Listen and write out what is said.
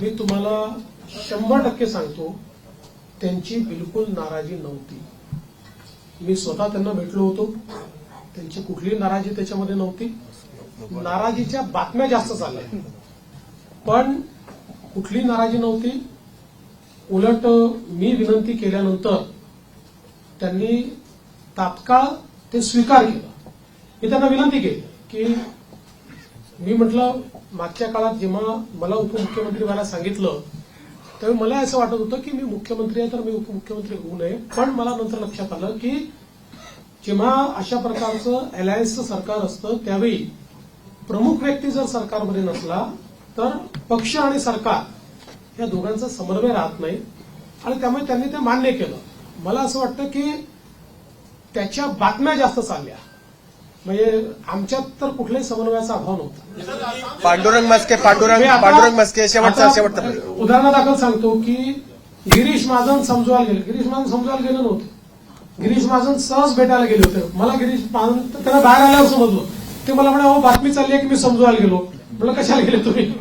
मी तुम्हाला शंभर टक्के सांगतो त्यांची बिलकुल नाराजी नव्हती. मी स्वतः त्यांना भेटलो होतो. त्यांची कुठलीही नाराजी त्याच्यामध्ये नव्हती. नाराजीच्या बातम्या जास्त चालल्या पण कुठली नाराजी नव्हती. उलट मी विनंती केल्यानंतर त्यांनी तात्काळ ते स्वीकार केलं. मी त्यांना विनंती केली की मी म्हटलं मागच्या काळात जेव्हा मला उपमुख्यमंत्री व्हायला सांगितलं त्यावेळी मला असं वाटत होतं की मी मुख्यमंत्री आहे तर मी उपमुख्यमंत्री होऊ नये. पण मला नंतर लक्षात आलं की जेव्हा अशा प्रकारचं अलायन्सचं सरकार असतं त्यावेळी प्रमुख व्यक्ती जर सरकारमध्ये नसला तर पक्ष आणि सरकार या दोघांचा समन्वय राहत नाही. आणि त्यामुळे त्यांनी ते मान्य केलं. मला असं वाटतं की त्याच्या बातम्या जास्त चालल्या. म्हणजे आमच्यात तर कुठल्याही समन्वयाचा अभाव नव्हता. पांडुरंग मस्के पांडुरंग मी आता- पांडुरंग मस्के शेवटचा शेवटचा. उदाहरणादाखल सांगतो की गिरीश महाजन समजवायला गेले. गिरीश महाजन समजवायला गेले नव्हते. गिरीश महाजन सहज भेटायला गेले होते. मला गिरीश महाजन त्यांना बाहेर आल्यावर समजलं. ते मला म्हणे बातमी चालली आहे की मी समजवायला गेलो. म्हटलं कशाला गेले तुम्ही?